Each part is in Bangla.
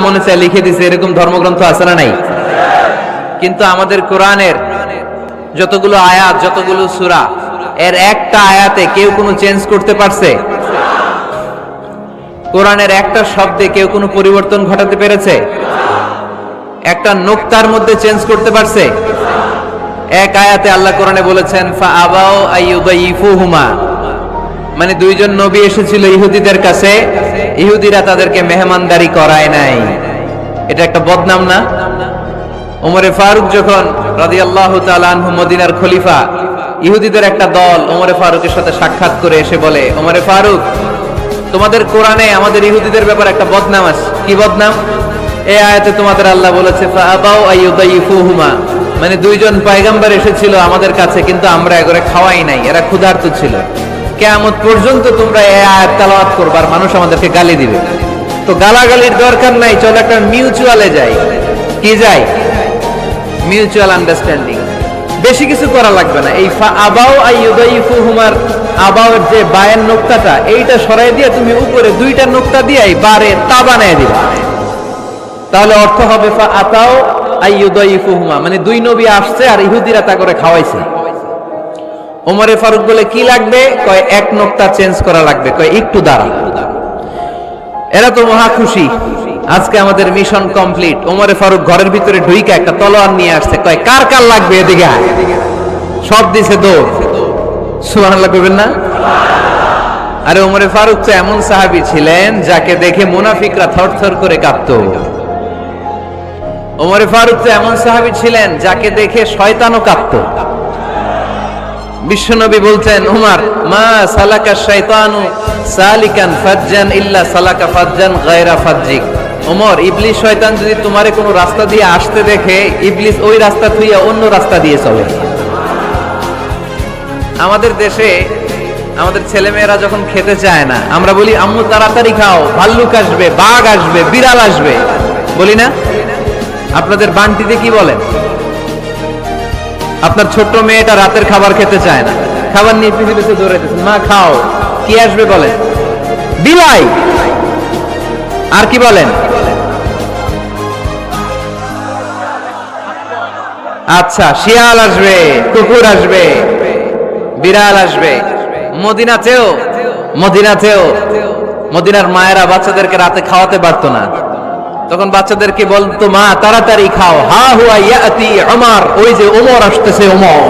মনে চায় লিখে দিছে, এরকম ধর্মগ্রন্থ আছে না নাই? কিন্তু আমাদের কোরআনের যতগুলো আয়াত, যতগুলো সূরা, এর একটা আয়াতে কেউ কোনো চেঞ্জ করতে পারছে? কোরআনের একটা শব্দে কেউ কোনো পরিবর্তন ঘটাতে পেরেছে? একটা নোক্তার মধ্যে চেঞ্জ করতে পারছে? এক আয়াতে আল্লাহ কোরআনে বলেছেন, ফা আবাও আইয়ুদাইফুহুমা। মানে দুইজন নবী এসেছিল ইহুদিদের কাছে, ইহুদিরা তাদেরকে মেহমানদারি করায় নাই। এটা একটা বদনাম না? ওমরে ফারুক যখন তাআলা আনহু মদিনার খলিফা, ইহুদিদের একটা দল ওমরে ফারুকের সাথে সাক্ষাৎ করে এসে বলে, ওমরে ফারুক, তোমাদের কোরআনে আমাদের ইহুদিদের ব্যাপারে একটা বদনাম আছে। কি বদনাম? এ আয়াতে তোমাদের আল্লাহ বলেছে মানে দুইজন পয়গাম্বর এসেছিল আমাদের কাছে, কিন্তু আমরা এগরে খাওয়াই নাই, এরা ক্ষুধার্ত ছিল। কেয়ামত পর্যন্ত তোমরা তেলাওয়াত করবার মানুষ আমাদেরকে গালি দিবে। তো গালাগালির দরকার নাই, চল একটা মিউচুয়ালে যাই। কি যাই? মিউচুয়াল আন্ডারস্ট্যান্ডিং বেশি কিছু করা লাগবে না। এই আবাও আইয়ুদাইফুহুমার আবাওয়ের যে বায়ের নোক্তাটা, এইটা সরাই দিয়ে তুমি উপরে দুইটা নোক্তা দিয়ে বারে তা বানায় দিবা। তাহলে অর্থ হবে ফা আতাও আইয়ুদাইফুহুমা মানে দুই নবী আসছে আর ইহুদিরা তা করে খাওয়াইছে। ওমরে ফারুক বলে, কি লাগবে? কয়, এক নোক্তা চেঞ্জ করা লাগবে। কয়, একটু দাঁড়া। এরা তো মহা খুশি। আজকে আমাদের মিশন কমপ্লিট। ওমরে ফারুক ঘরের ভিতরে ঢুইকা একটা তলোয়ার নিয়ে আসছে। কয়, কার কার লাগবে এদিকে সব দিছে দৌড়। সুবহানাল্লাহ কইবেন না? আরে ওমরে ফারুক তো এমন সাহাবী ছিলেন যাকে দেখে মুনাফিকরা থরথর করে কাঁপতো ওমরে ফারুক তো এমন সাহাবী ছিলেন যাকে দেখে শয়তানও কাঁপতো বিশ্বনবী বলছেন, উমার, মা সালাকা শয়তানু সালিকান ফাজ্জান ইল্লা সালাকা ফাজ্জান গায়রা ফাজ্জিক। ওমর, ইবলিস শয়তান যদি তোমারে কোনো রাস্তা দিয়ে আসতে দেখে, ইবলিস ওই রাস্তা থুইয়া অন্য রাস্তা দিয়ে চলে। আমাদের দেশে আমাদের ছেলেমেয়েরা যখন খেতে চায় না, আমরা বলি, আম্মু, তাড়াতাড়ি খাও, ভাল্লুক আসবে, বাঘ আসবে, বিড়াল আসবে। বলি না? আপনাদের বান্টিতে কি বলেন? আপনার ছোট্ট মেয়েটা রাতের খাবার খেতে চায় না। খাবার নিয়ে পিছু পিছু দৌড়াইতেছে। মা, খাও। কি আসবে বলেন? বিলাই! আর কি বলেন? আচ্ছা শিয়াল আসবে, কুকুর আসবে, বিড়াল আসবে। মদিনাতেও মদিনাতেও মদিনার মায়েরা বাচ্চাদেরকে রাতে খাওয়াতে পারতো না। তখন বাচ্চাদেরকে বলতো মা, তাড়াতাড়ি খাও। হা হুয়া ইয়াতি আমার ওই যে ওমর আসতেছে ওমর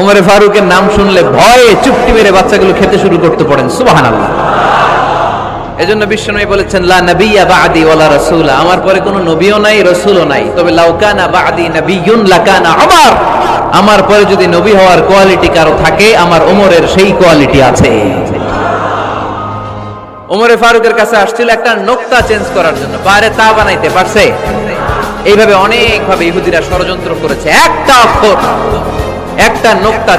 ওমরে ফারুকের নাম শুনলে ভয়ে চুপটি মেরে বাচ্চাগুলো খেতে শুরু করতে পড়েন, সুবহানাল্লাহ। এজন্য বিশ্বনবী বলেছেন, লা নাবিয়্যা বা'দি ওয়ালা রাসূলা। আমার পরে কোনো নবীও নাই, রাসূলও নাই। তবে লাউকানা বা'দি নাবিয়্যুন লাকানা আমার আমার পরে যদি নবী হওয়ার কোয়ালিটি কারও থাকে, আমার ওমরের সেই কোয়ালিটি আছে। ওমরে ফারুকের কাছে আসছিল একটা নোক্তা চেঞ্জ করার জন্য। বাইরে তা বানাইতে পারছে? এইভাবে অনেকভাবে ইহুদিরা ষড়যন্ত্র করেছে। একটা অক্ষর, একটা নোক্তা